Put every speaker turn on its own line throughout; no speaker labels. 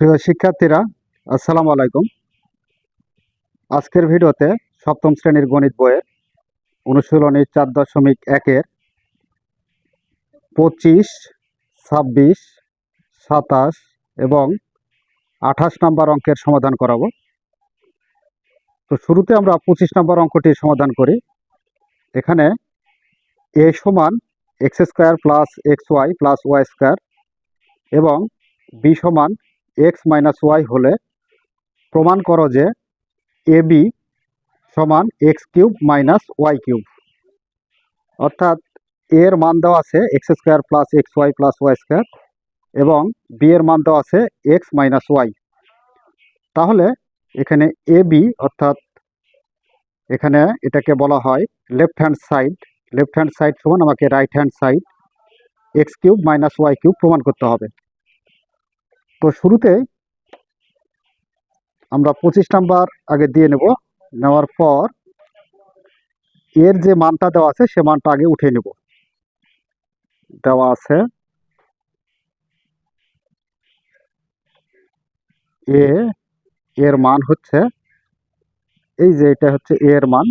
প্রিয় শিক্ষার্থীরা, আসসালামু আলাইকুম। আজকের ভিডিওতে সপ্তম শ্রেণির গণিত বইয়ের অনুশীলনী চার দশমিক একের পঁচিশ, ছাব্বিশ, সাতাশ এবং আঠাশ নাম্বার অঙ্কের সমাধান করাবো। তো শুরুতে আমরা পঁচিশ নাম্বার অঙ্কটি সমাধান করি। এখানে এ সমান x square plus x y plus y square এবং বি সমান এক্স মাইনাস ওয়াই হলে প্রমাণ করো যে এ বি সমান x cube minus y cube. অর্থাৎ এর মান দেওয়া আছে x square plus x y plus y square এবং বি এর মান দেওয়া আছে এক্স মাইনাস ওয়াই। তাহলে এখানে এ বি অর্থাৎ এখানে এটাকে বলা হয় left hand side. Left hand side সমান আমাকে right hand side x cube minus y cube প্রমাণ করতে হবে। তো শুরুতে আমরা পঁচিশ নাম্বার আগে দিয়ে নেব। নেওয়ার পর এর যে মানটা দেওয়া আছে, সে মানটা আগে উঠে নেব। দেওয়া আছে এ, এর মান হচ্ছে, এই যে এটা হচ্ছে এ এর মান,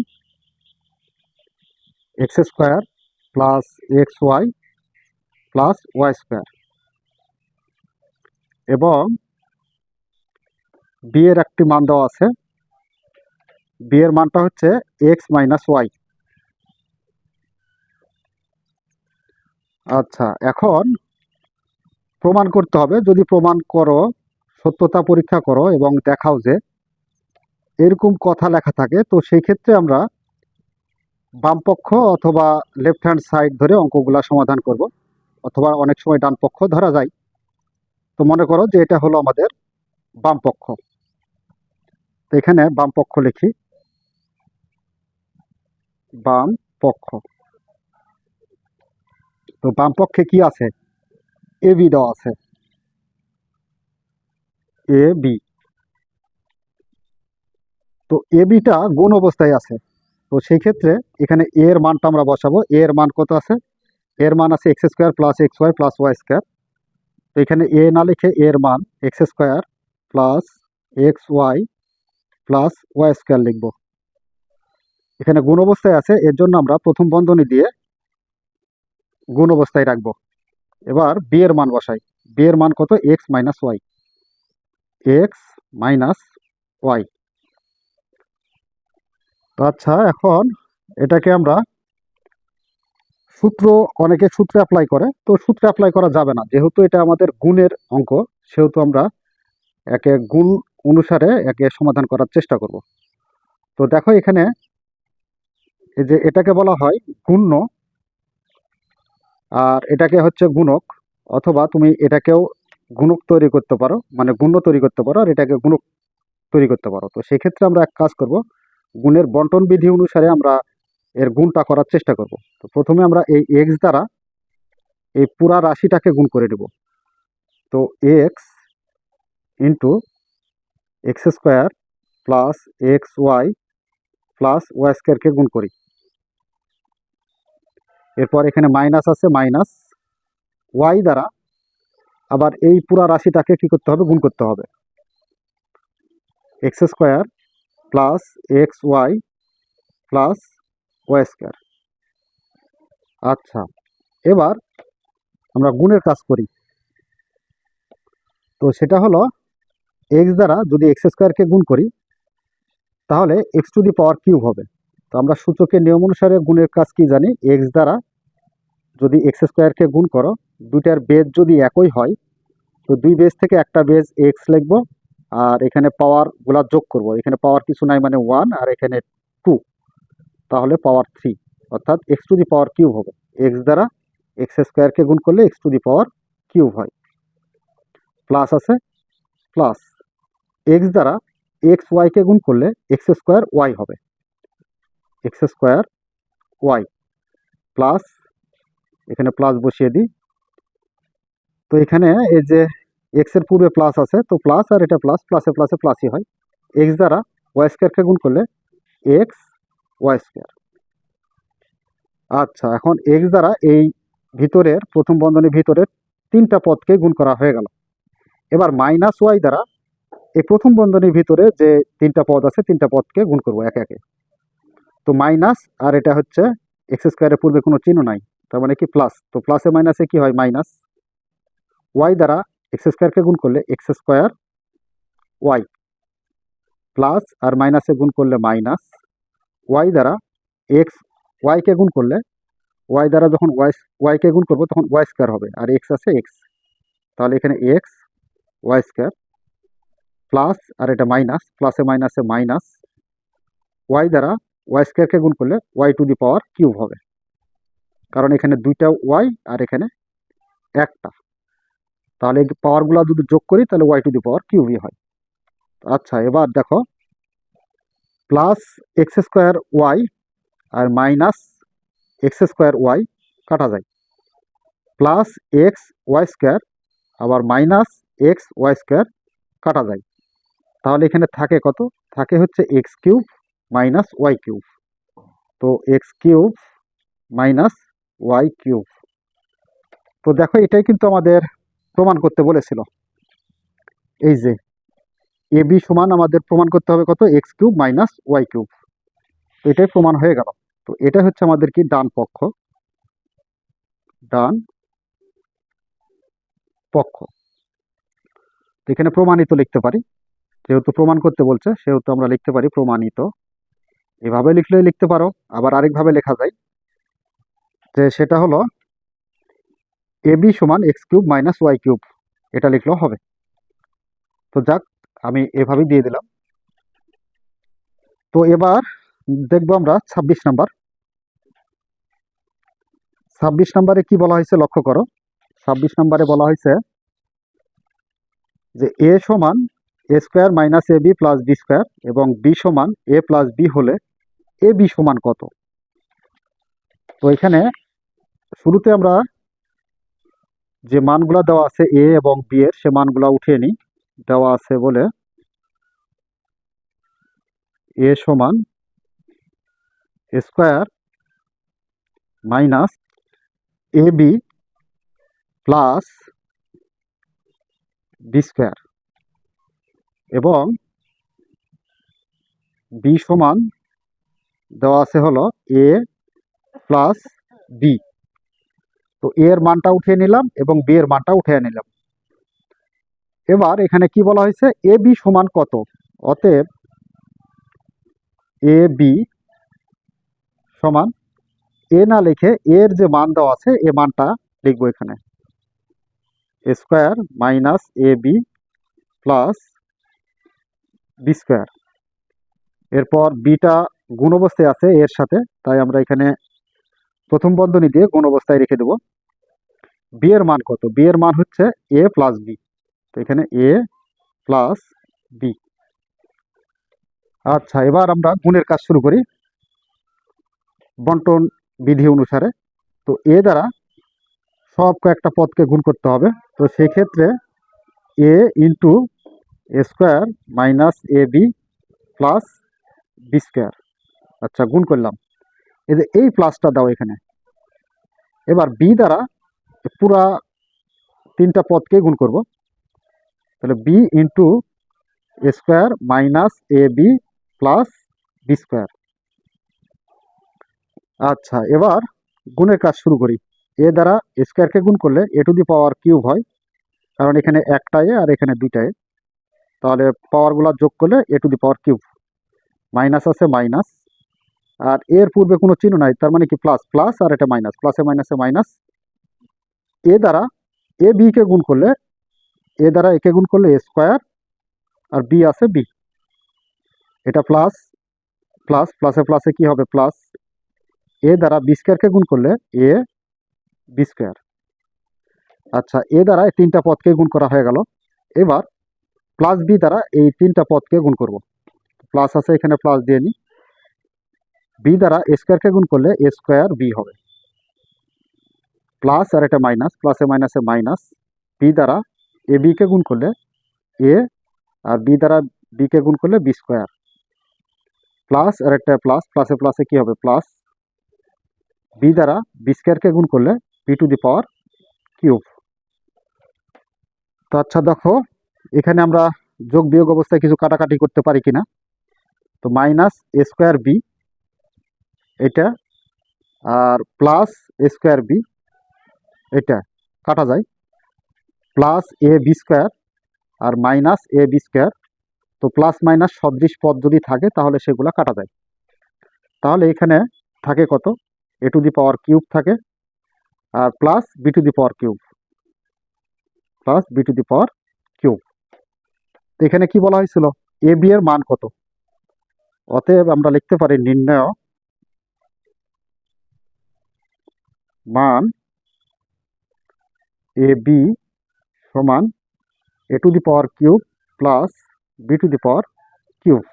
x square plus x y plus y square. এবং বি এর একটি মান দেওয়া আছে। বি এর মানটা হচ্ছে এক্স মাইনাস ওয়াই আচ্ছা এখন প্রমাণ করতে হবে। যদি প্রমাণ করো, সত্যতা পরীক্ষা করো এবং দেখাও যে এরকম কথা লেখা থাকে, তো সেই ক্ষেত্রে আমরা বাম পক্ষ অথবা লেফট হ্যান্ড সাইড ধরে অঙ্কগুলা সমাধান করব। অথবা অনেক সময় ডান পক্ষ ধরা যায়। তো মনে করো যে এটা হলো আমাদের বাম পক্ষ। তো এখানে বাম পক্ষ লিখি। বাম পক্ষ। তো বাম পক্ষে কি আছে? এ, বি দেওয়া আছে। A, B. তো এ বিটা গুণ অবস্থায় আছে। তো সেই ক্ষেত্রে এখানে এর মানটা আমরা বসাবো। এর মান কত আছে? এর মান আছে x square plus x y plus y square. তো এখানে এ না লিখে এর মান x square plus x y plus y square লিখব। এখানে গুণ অবস্থায় আছে, এর জন্য আমরা প্রথম বন্ধনী দিয়ে গুণ অবস্থায় রাখব। এবার বি এর মান বসাই। বি এর মান কত? X minus y x minus y আচ্ছা এখন এটাকে আমরা সূত্র, অনেকে সূত্রে অ্যাপ্লাই করে, তো সূত্রে অ্যাপ্লাই করা যাবে না। যেহেতু এটা আমাদের গুণের অঙ্ক, সেহেতু আমরা একে গুণ অনুসারে একে সমাধান করার চেষ্টা করব। তো দেখো এখানে এই যে এটাকে বলা হয় গুণ্য, আর এটাকে হচ্ছে গুণক, অথবা তুমি এটাকেও গুণক তৈরি করতে পারো মানে গুণ্য তৈরি করতে পারো, আর এটাকে গুণক তৈরি করতে পারো। তো সেক্ষেত্রে আমরা এক কাজ করব, গুণের বন্টন বিধি অনুসারে আমরা এর গুণটা করার চেষ্টা করব। তো প্রথমে আমরা এই এক্স দ্বারা এই পুরা রাশিটাকে গুণ করে নেব। তো x into x square plus x y plus y স্কোয়ারকে গুণ করি। এরপর এখানে মাইনাস আছে মাইনাস ওয়াই দ্বারা আবার এই পুরা রাশিটাকে কি করতে হবে? গুণ করতে হবে। X square plus x y plus y square আচ্ছা এবার আমরা গুণের কাজ করি। তো সেটা হলো এক্স দ্বারা যদি এক্স স্কোয়ারকে গুণ করি, তাহলে x to the power cube হবে। তো আমরা সূচকের নিয়ম অনুসারে গুণের কাজ কি জানি? এক্স দ্বারা যদি এক্স স্কোয়ারকে গুণ করো, দুইটার বেজ যদি একই হয়, তো দুই বেজ থেকে একটা বেজ এক্স লিখব, আর এখানে পাওয়ারগুলা যোগ করব। এখানে পাওয়ার কিছু নাই মানে ওয়ান আর এখানে তাহলে পাওয়ার থ্রি, অর্থাৎ x to the power cube হবে। এক্স দ্বারা এক্স স্কোয়ারকে গুণ করলে x to the power cube হয়। প্লাস আছে, প্লাস এক্স দ্বারা এক্স ওয়াইকে গুণ করলে এক্স স্কোয়ার ওয়াই হবে। এক্স স্কোয়ার ওয়াই প্লাস, এখানে প্লাস বসিয়ে দিই। তো এখানে এই যে এক্সের পূর্বে প্লাস আছে, তো প্লাস আর এটা প্লাস, প্লাসে প্লাসে প্লাসই হয়। এক্স দ্বারা ওয়াই স্কোয়ারকে গুণ করলে এক্স ওয়াই স্কোয়ার আচ্ছা এখন এক্স দ্বারা এই ভিতরের প্রথম বন্ধনীর ভিতরের তিনটা পদকে গুণ করা হয়ে গেল। এবার মাইনাস ওয়াই দ্বারা এই প্রথম বন্ধনীর ভিতরে যে তিনটা পদ আছে, তিনটা পদকে গুণ করব একে একে। তো মাইনাস আর এটা হচ্ছে এক্স স্কোয়ারের পূর্বে কোনো চিহ্ন নাই, তার মানে কি প্লাস তো প্লাসে মাইনাসে কি হয়? মাইনাস ওয়াই দ্বারা এক্স স্কোয়ারকে গুণ করলে এক্স স্কোয়ার ওয়াই প্লাস আর মাইনাসে গুণ করলে মাইনাস ওয়াই দ্বারা এক্স ওয়াইকে গুণ করলে ওয়াই দ্বারা যখন ওয়াই ওয়াইকে গুণ করব তখন ওয়াই স্কোয়ার হবে। আর এক্স আছে এক্স তাহলে এখানে এক্স ওয়াই স্কোয়ার প্লাস আর এটা মাইনাস প্লাসে মাইনাসে মাইনাস ওয়াই দ্বারা ওয়াই স্কোয়ারকে গুণ করলে y to the power cube হবে। কারণ এখানে দুইটা ওয়াই আর এখানে একটা। তাহলে পাওয়ারগুলো যদি যোগ করি, তাহলে ওয়াই টু দি পাওয়ার কিউবই হয়। আচ্ছা এবার দেখো প্লাস এক্স স্কোয়ার ওয়াই আর মাইনাস এক্স স্কোয়ার ওয়াই কাটা যায়। প্লাস এক্স ওয়াই স্কোয়ার আবার মাইনাস এক্স ওয়াই স্কোয়ার কাটা যায়। তাহলে এখানে থাকে কত? থাকে হচ্ছে x cube minus y cube তো x cube minus y cube তো দেখো এটাই কিন্তু আমাদের প্রমাণ করতে বলেছিল। এই যে এ বি সমান আমাদের প্রমাণ করতে হবে কত? X cube minus y cube তো এটাই প্রমাণ হয়ে গেল। তো এটা হচ্ছে আমাদের কি? ডান পক্ষ। ডান পক্ষ। তো এখানে প্রমাণিত লিখতে পারি। যেহেতু প্রমাণ করতে বলছে, সেহেতু আমরা লিখতে পারি প্রমাণিত। এভাবে লিখলেই লিখতে পারো, আবার আরেকভাবে লেখা যায় যে সেটা হলো এ বি সমান x cube minus y cube এটা লিখলেও হবে। তো যাক আমি এভাবেই দিয়ে দিলাম। তো এবার দেখব আমরা ছাব্বিশ নাম্বার। ছাব্বিশ নাম্বারে কি বলা হয়েছে লক্ষ্য করো। ছাব্বিশ নাম্বারে বলা হয়েছে যে এ সমান A square minus A B plus B square এবং বি সমান এ প্লাস বি হলে এ বি সমান কত? তো এখানে শুরুতে আমরা যে মানগুলা দেওয়া আছে এ এবং বি এর সে মানগুলা উঠিয়ে নিই। দেওয়া আছে বলে এ সমান square minus A B plus B square এবং বি সমান দেওয়া আছে হলো এ প্লাস বি। তো এর মানটা উঠিয়ে নিলাম এবং বি এর মানটা উঠিয়ে নিলাম। এবার এখানে কি বলা হয়েছে? এ বি সমান কত? অতএব এ বি সমান এ না লিখে এর যে মান দেওয়া আছে, এ মানটা লিখব এখানে। Square minus A B plus B square. এরপর বিটা গুণ অবস্থায় আছে এর সাথে, তাই আমরা এখানে প্রথম বন্ধনী দিয়ে গুণ অবস্থায় রেখে দেব। বি এর মান কত? বি এর মান হচ্ছে এ প্লাস বি। তো এখানে এ প্লাস বি আচ্ছা এবার আমরা গুণের কাজ শুরু করি। বন্টন বিধি অনুসারে। তো এ দ্বারা সব কয়েকটা পদকে গুণ করতে হবে। তো সেক্ষেত্রে A into square minus A B plus B square আচ্ছা গুণ করলাম। এই যে এই প্লাসটা দাও এখানে। এবার বি দ্বারা পুরা তিনটা পদকে গুণ করব। তাহলে B into square minus A B plus B square আচ্ছা এবার গুণের কাজ শুরু করি। এ দ্বারা স্কোয়ারকে গুণ করলে এ টু দি পাওয়ার কিউব হয়, কারণ এখানে একটা এ আর এখানে দুইটা এ তাহলে পাওয়ারগুলো যোগ করলে A to the power cube minus আছে মাইনাস আর এর পূর্বে কোনো চিহ্ন নাই, তার মানে কি প্লাস প্লাস আর এটা মাইনাস প্লাসে মাইনাসে মাইনাস এ দ্বারা এ বিকে গুণ করলে এ দ্বারা একে গুণ করলে এ স্কোয়ার আর বি আছে বি। এটা প্লাস প্লাস প্লাসে প্লাসে কি হবে? প্লাস এ দ্বারা বি স্কোয়ারকে গুণ করলে এ বি স্কোয়ার আচ্ছা এ দ্বারা এই তিনটা পদকে গুণ করা হয়ে গেল। এবার প্লাস বি দ্বারা এই তিনটা পদকে গুণ করব। প্লাস আছে, এখানে প্লাস দিয়ে নিই বি দ্বারা এ স্কোয়ারকে গুণ করলে এ স্কোয়ার বি হবে। প্লাস আর এটা মাইনাস প্লাসে মাইনাসে মাইনাস বি দ্বারা এ বিকে গুণ করলে এ আর বি দ্বারা বিকে গুণ করলে বি স্কোয়ার প্লাস আর একটা প্লাস প্লাসে প্লাসে কি হবে? প্লাস বি দ্বারা বি স্কোয়ারকে গুণ করলে B to the power cube তো আচ্ছা দেখো, এখানে আমরা যোগ বিয়োগ অবস্থায় কিছু কাটাকাটি করতে পারি কিনা। তো মাইনাস এ স্কোয়ার বি এটা, আর প্লাস এ স্কোয়ার বি এটা, কাটা যায়। প্লাস এ বি স্কোয়ার আর মাইনাস এ বি স্কোয়ার। তো প্লাস মাইনাস সদৃশ পদ যদি থাকে, তাহলে সেগুলো কাটা যায়। তাহলে এখানে থাকে কত? এ টু দি পাওয়ার কিউব থাকে আর plus B to the power cube. Plus B to the power cube. তো এখানে কি বলা হয়েছিল? এ বি এর মান কত? অতএব আমরা লিখতে পারি নির্ণয় মান এ বি সমান A to the power cube plus B to the power cube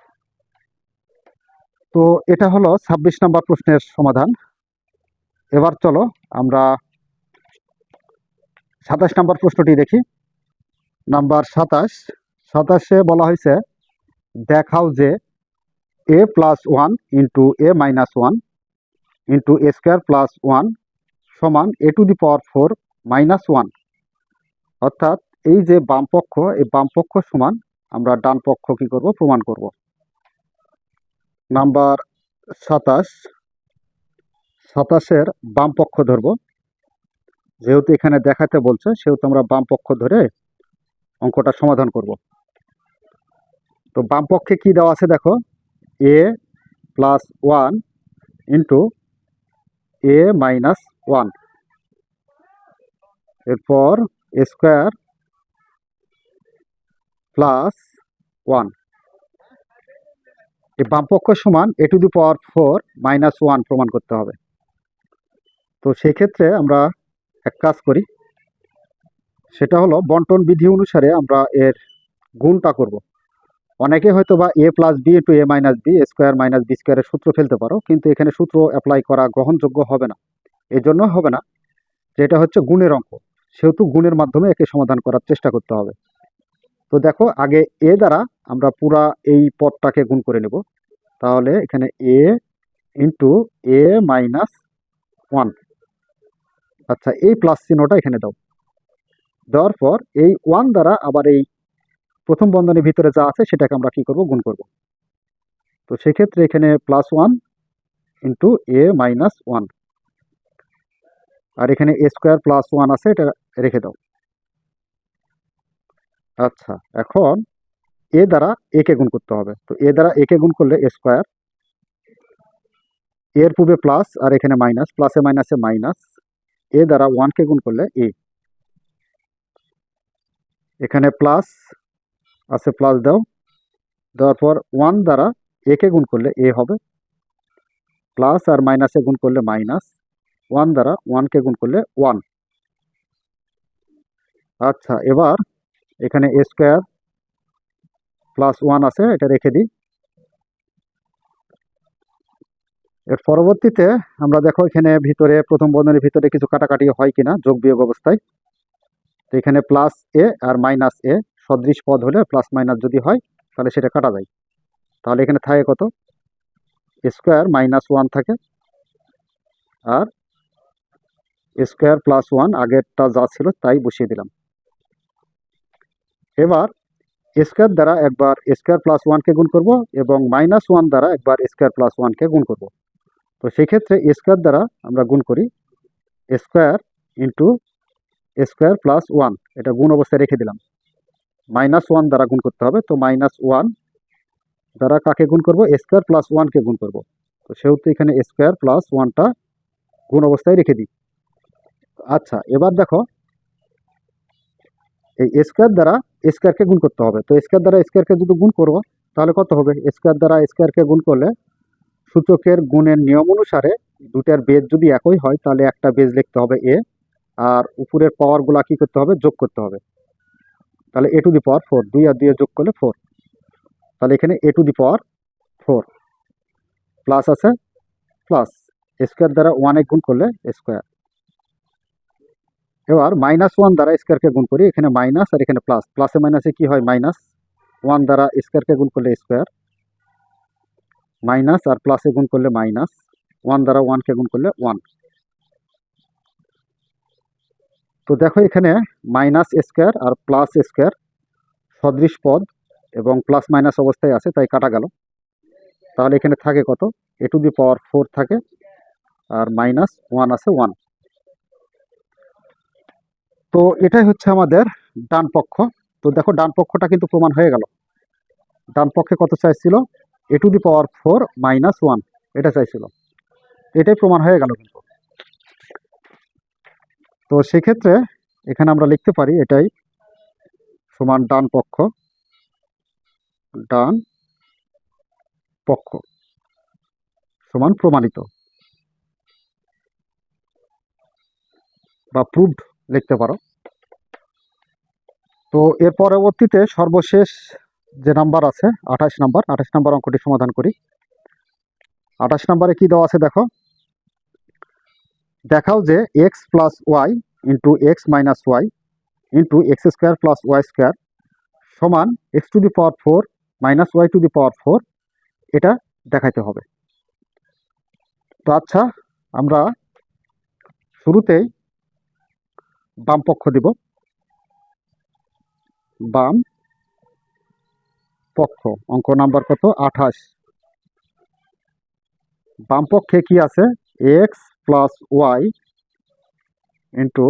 তো এটা হলো ছাব্বিশ নম্বর প্রশ্নের সমাধান। এবার চলো আমরা সাতাশ নম্বর প্রশ্নটি দেখি। নাম্বার সাতাশ। সাতাশে বলা হয়েছে, দেখাও যে A plus one into A minus one into A square plus one সমান A to the power four minus one অর্থাৎ এই যে বাম পক্ষ এই বামপক্ষ সমান আমরা ডান পক্ষ কি করব? প্রমাণ করব। নাম্বার সাতাশ। সাতাশের বাম পক্ষ ধরব। যেহেতু এখানে দেখাতে বলছে, সেহেতু আমরা বাম পক্ষ ধরে অঙ্কটা সমাধান করব। তো বাম পক্ষে কি দেওয়া আছে দেখো? A plus one into A minus one. এরপর স্কোয়ার প্লাস ওয়ান। এই বামপক্ষ সমান A to the power four minus one প্রমাণ করতে হবে। তো সেই ক্ষেত্রে আমরা এক কাজ করি, সেটা হলো বন্টন বিধি অনুসারে আমরা এর গুণটা করব। অনেকে হয়তো বা A plus B to A minus B square minus B স্কোয়ারের সূত্র ফেলতে পারো, কিন্তু এখানে সূত্র অ্যাপ্লাই করা গ্রহণযোগ্য হবে না। এই জন্য হবে না যে এটা হচ্ছে গুণের অঙ্ক। সেহেতু গুণের মাধ্যমে একে সমাধান করার চেষ্টা করতে হবে। তো দেখো, আগে এ দ্বারা আমরা পুরা এই পদটাকে গুণ করে নেব। তাহলে এখানে A into A minus one আচ্ছা এই প্লাস চিহ্নটা এখানে দাও। দেওয়ার পর এই ওয়ান দ্বারা আবার এই প্রথম বন্ধনীর ভিতরে যা আছে সেটাকে আমরা কি করব? গুণ করব। তো সেক্ষেত্রে এখানে plus one into A minus one আর এখানে এ স্কোয়ার প্লাস ওয়ান আছে, এটা রেখে দাও। আচ্ছা এখন এ দ্বারা একে গুণ করতে হবে। তো এ দ্বারা একে গুণ করলে এ স্কোয়ার এর পূর্বে প্লাস আর এখানে মাইনাস প্লাসে মাইনাসে মাইনাস এ দ্বারা ওয়ানকে গুণ করলে এ এখানে প্লাস আছে প্লাস দাও। দেওয়ার পর ওয়ান দ্বারা একে গুণ করলে এ হবে। প্লাস আর মাইনাসে গুণ করলে মাইনাস ওয়ান দ্বারা ওয়ানকে গুণ করলে ওয়ান আচ্ছা এবার এখানে এ স্কোয়ার প্লাস ওয়ান আছে, এটা রেখে দিই। এর পরবর্তীতে আমরা দেখো এখানে ভিতরে, প্রথম বন্ধনীর ভিতরে কিছু কাটাকাটি হয় কিনা, যোগ বিয়োগ অবস্থায়। তো এখানে প্লাস এ আর মাইনাস এ সদৃশ পদ হলে প্লাস মাইনাস যদি হয়, তাহলে সেটা কাটা যায়। তাহলে এখানে থাকে কত? স্কোয়ার মাইনাস ওয়ান থাকে। আর স্কোয়ার প্লাস ওয়ান, আগেরটা যা ছিল তাই বসিয়ে দিলাম। এবার স্কোয়ার দ্বারা একবার স্কোয়ার প্লাস ওয়ানকে গুণ করব এবং মাইনাস ওয়ান দ্বারা একবার স্কোয়ার প্লাস ওয়ানকে গুণ করব। তো সেই ক্ষেত্রে স্কোয়ার দ্বারা আমরা গুণ করি square into square plus one, এটা গুণ অবস্থায় রেখে দিলাম। মাইনাস ওয়ান দ্বারা গুণ করতে হবে, তো মাইনাস ওয়ান দ্বারা কাকে গুণ করব? স্কোয়ার প্লাস ওয়ানকে গুণ করব। তো সেহেতু এখানে স্কোয়ার প্লাস ওয়ানটা গুণ অবস্থায় রেখে দিই। আচ্ছা এবার দেখো, এই স্কোয়ার দ্বারা স্কোয়ারকে গুণ করতে হবে। তো স্কোয়ার দ্বারা স্কোয়ারকে যদি গুণ করব তাহলে কত হবে? স্কোয়ার দ্বারা স্কোয়ারকে গুণ করলে সূচকের গুণের নিয়ম অনুসারে দুটার বেজ যদি একই হয়, তাহলে একটা বেজ লিখতে হবে এ আর উপরের পাওয়ারগুলা কি করতে হবে? যোগ করতে হবে। তাহলে এ টু দি পাওয়ার ফোর দুই আর দুই যোগ করলে ফোর তাহলে এখানে A to the power four plus আছে প্লাস স্কোয়ার দ্বারা ওয়ানে গুণ করলে স্কোয়ার এবার মাইনাস ওয়ান দ্বারা স্কোয়ারকে গুণ করি, এখানে মাইনাস আর এখানে প্লাস প্লাসে মাইনাসে কি হয়? মাইনাস ওয়ান দ্বারা স্কোয়ারকে গুণ করলে স্কোয়ার মাইনাস আর প্লাসে গুণ করলে মাইনাস ওয়ান দ্বারা ওয়ানকে গুণ করলে ওয়ান তো দেখো এখানে মাইনাস স্কোয়ার আর প্লাস স্কোয়ার সদৃশ পদ এবং প্লাস মাইনাস অবস্থায় আছে, তাই কাটা গেল। তাহলে এখানে থাকে কত? এ টু দি পাওয়ার ফোর থাকে, আর মাইনাস ওয়ান আছে ওয়ান তো এটাই হচ্ছে আমাদের ডান পক্ষ। তো দেখো ডান পক্ষটা কিন্তু প্রমাণ হয়ে গেল। ডান পক্ষে কত চাইছিল? A to the power four minus one, এটা চাইছিল। এটাই প্রমাণ হয়ে গেল কিন্তু। তো সেক্ষেত্রে এখানে আমরা লিখতে পারি এটাই সমান ডান পক্ষ ডান পক্ষ সমান প্রমাণিত বা প্রুভড লিখতে পারো। তো এর পরবর্তীতে সর্বশেষ যে নাম্বার আছে, আঠাশ নাম্বার আঠাশ নাম্বার অঙ্কটি সমাধান করি। আঠাশ নাম্বারে কি দেওয়া আছে দেখো? দেখাও যে x plus y into x minus y into x square plus y square সমান x to the power four minus y to the power four এটা দেখাইতে হবে। তো আচ্ছা আমরা শুরুতেই বাম পক্ষ দিব। বাম পক্ষ, অঙ্ক নাম্বার কত? আঠাশ। বাম পক্ষে কি আছে? X plus y into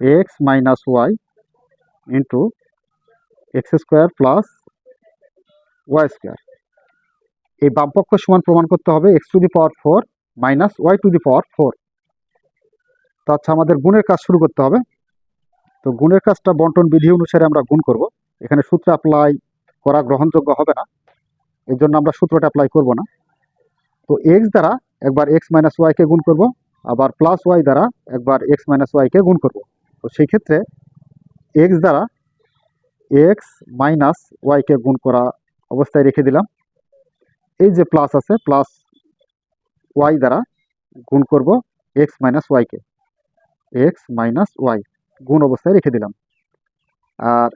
x minus y into x square plus y square. এই বাম পক্ষ সমান প্রমাণ করতে হবে, x to the power four minus y to the power four. তো আচ্ছা আমাদের গুণের কাজ শুরু করতে হবে। তো গুণের কাজটা বন্টন বিধি অনুসারে আমরা গুণ করব। এখানে সূত্র অ্যাপ্লাই করা গ্রহণযোগ্য হবে না। এর জন্য আমরা সূত্রটা অ্যাপ্লাই করব না। তো এক্স দ্বারা একবার এক্স মাইনাস ওয়াইকে গুণ করব, আবার প্লাস ওয়াই দ্বারা একবার এক্স মাইনাস ওয়াইকে গুণ করব। তো সেই ক্ষেত্রে এক্স দ্বারা এক্স মাইনাস ওয়াইকে গুণ করা অবস্থায় রেখে দিলাম। এই যে প্লাস আছে প্লাস ওয়াই দ্বারা গুণ করব এক্স মাইনাস ওয়াইকে এক্স মাইনাস ওয়াই গুণ অবস্থায় রেখে দিলাম। আর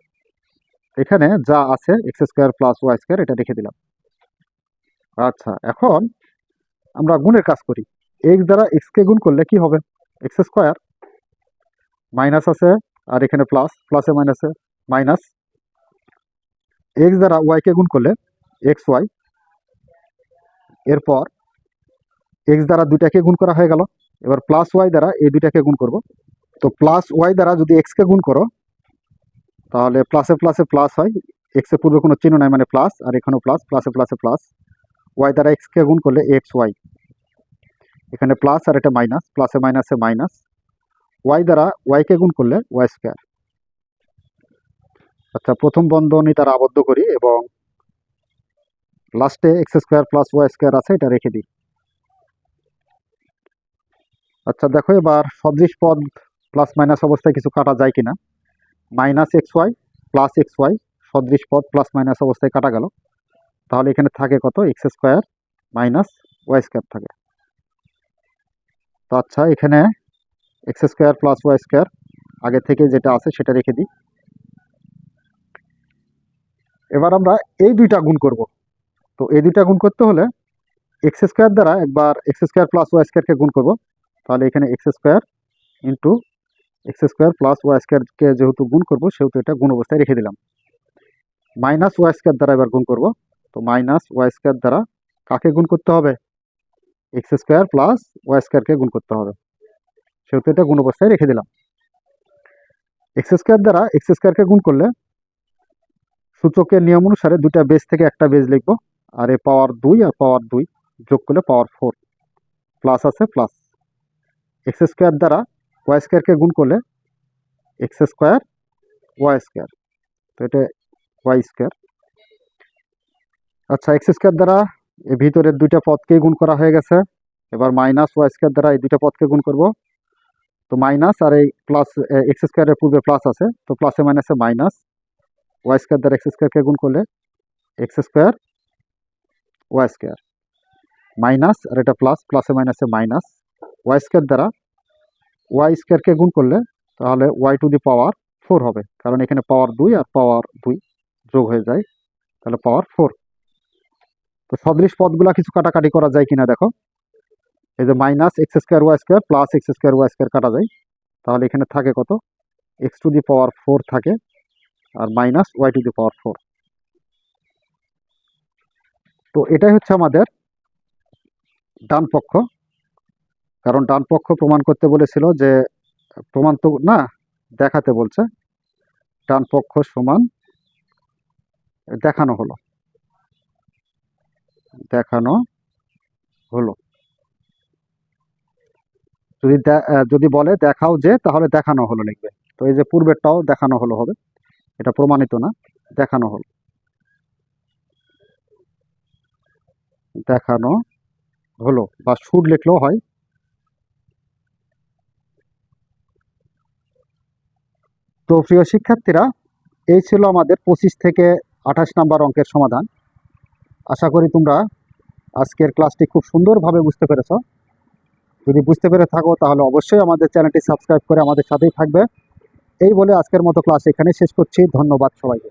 এখানে যা আছে x square plus y square এটা রেখে দিলাম। আচ্ছা এখন আমরা গুণের কাজ করি। এক্স দ্বারা এক্সকে গুণ করলে কি হবে? এক্স স্কোয়ার মাইনাস আছে, আর এখানে প্লাস প্লাসে মাইনাসে মাইনাস এক্স দ্বারা ওয়াইকে গুণ করলে এক্স ওয়াই এরপর এক্স দ্বারা দুইটাকে গুণ করা হয়ে গেল। এবার প্লাস ওয়াই দ্বারা এই দুইটাকে গুণ করব। তো প্লাস ওয়াই দ্বারা যদি এক্সকে গুণ করো, তাহলে প্লাসে প্লাসে প্লাস হয়। এক্সের পূর্বে কোনো চিহ্ন নাই মানে প্লাস আর এখানেও প্লাস প্লাসে প্লাসে প্লাস ওয়াই দ্বারা এক্সকে গুণ করলে এক্স ওয়াই এখানে প্লাস আর এটা মাইনাস প্লাসে মাইনাসে মাইনাস ওয়াই দ্বারা ওয়াইকে গুণ করলে ওয়াই স্কোয়ার আচ্ছা প্রথম বন্ধনী তারা আবদ্ধ করি এবং লাস্টে x square plus y square আছে, এটা রেখে দিই। আচ্ছা দেখো এবার সদৃশ পদ প্লাস মাইনাস অবস্থায় কিছু কাটা যায় কিনা? Minus x y plus x y সদৃশ পদ প্লাস মাইনাস অবস্থায় কাটা গেল। তাহলে এখানে থাকে কত? X square minus y square থাকে। তো আচ্ছা এখানে x square plus y square আগে থেকে যেটা আছে সেটা রেখে দিই। এবার আমরা এই দুইটা গুণ করব। তো এই দুইটা গুণ করতে হলে এক্স স্কোয়ার দ্বারা একবার এক্স স্কোয়ার প্লাস ওয়াই স্কোয়ারকে গুণ করব। তাহলে এখানে x square into x square plus y স্কোয়ারকে যেহেতু গুণ করব, সেহেতু এটা গুণ অবস্থায় রেখে দিলাম। মাইনাস ওয়াই স্কোয়ার দ্বারা এবার গুণ করব। তো মাইনাস ওয়াই স্কোয়ার দ্বারা কাকে গুণ করতে হবে? এক্স স্কোয়ার প্লাস ওয়াই স্কোয়ারকে গুণ করতে হবে। সেহেতু এটা গুণ অবস্থায় রেখে দিলাম। এক্স স্কোয়ার দ্বারা এক্স স্কোয়ারকে গুণ করলে সূচকের নিয়ম অনুসারে দুইটা বেজ থেকে একটা বেজ লিখব। আর এ পাওয়ার দুই আর পাওয়ার দুই যোগ করলে পাওয়ার ফোর প্লাস আছে প্লাস এক্স স্কোয়ার দ্বারা ওয়াই স্কোয়ারকে গুণ করলে এক্স স্কোয়ার ওয়াই স্কোয়ার। তো এটা ওয়াই স্কোয়ার। আচ্ছা এক্স স্কোয়ার দ্বারা এর ভিতরের দুইটা পদকেই গুণ করা হয়ে গেছে। এবার মাইনাস ওয়াই স্কোয়ার দ্বারা এই দুইটা পদকে গুণ করব। তো মাইনাস আর এই প্লাস এক্স স্কোয়ারের পূর্বে প্লাস আছে। তো প্লাসে মাইনাসে মাইনাস ওয়াই স্কোয়ার দ্বারা এক্স স্কোয়ারকে গুণ করলে x square y square. Minus আর এটা প্লাস, প্লাসে মাইনাসে মাইনাস। ওয়াই স্কোয়ার দ্বারা ওয়াই স্কোয়ারকে গুণ করলে তাহলে y to the power four হবে। কারণ এখানে পাওয়ার দুই আর পাওয়ার দুই যোগ হয়ে যায়, তাহলে পাওয়ার ফোর তো সদৃশ পদগুলা কিছু কাটাকাটি করা যায় কিনা দেখো। এই যে minus x square y square plus x square y square কাটা যায়, তাহলে এখানে থাকে কত? X to the power four থাকে আর minus y to the power four তো এটাই হচ্ছে আমাদের ডান পক্ষ কারণ ডান পক্ষ প্রমাণ করতে বলেছিল যে, প্রমাণ তো না, দেখাতে বলছে। ডান পক্ষ সমান দেখানো হলো। দেখানো হলো। যদি যদি বলে দেখাও যে, তাহলে দেখানো হলো লিখবে। তো এই যে পূর্বেরটাও দেখানো হলো হবে। এটা প্রমাণিত না, দেখানো হলো। দেখানো হলো বা সুর লিখলেও হয়। তো প্রিয় শিক্ষার্থীরা, এই ছিল আমাদের পঁচিশ থেকে আঠাশ নাম্বার অঙ্কের সমাধান। আশা করি তোমরা আজকের ক্লাসটি খুব সুন্দরভাবে বুঝতে পেরেছ। যদি বুঝতে পেরে থাকো, তাহলে অবশ্যই আমাদের চ্যানেলটি সাবস্ক্রাইব করে আমাদের সাথেই থাকবে। এই বলে আজকের মতো ক্লাস এখানে শেষ করছি। ধন্যবাদ সবাইকে।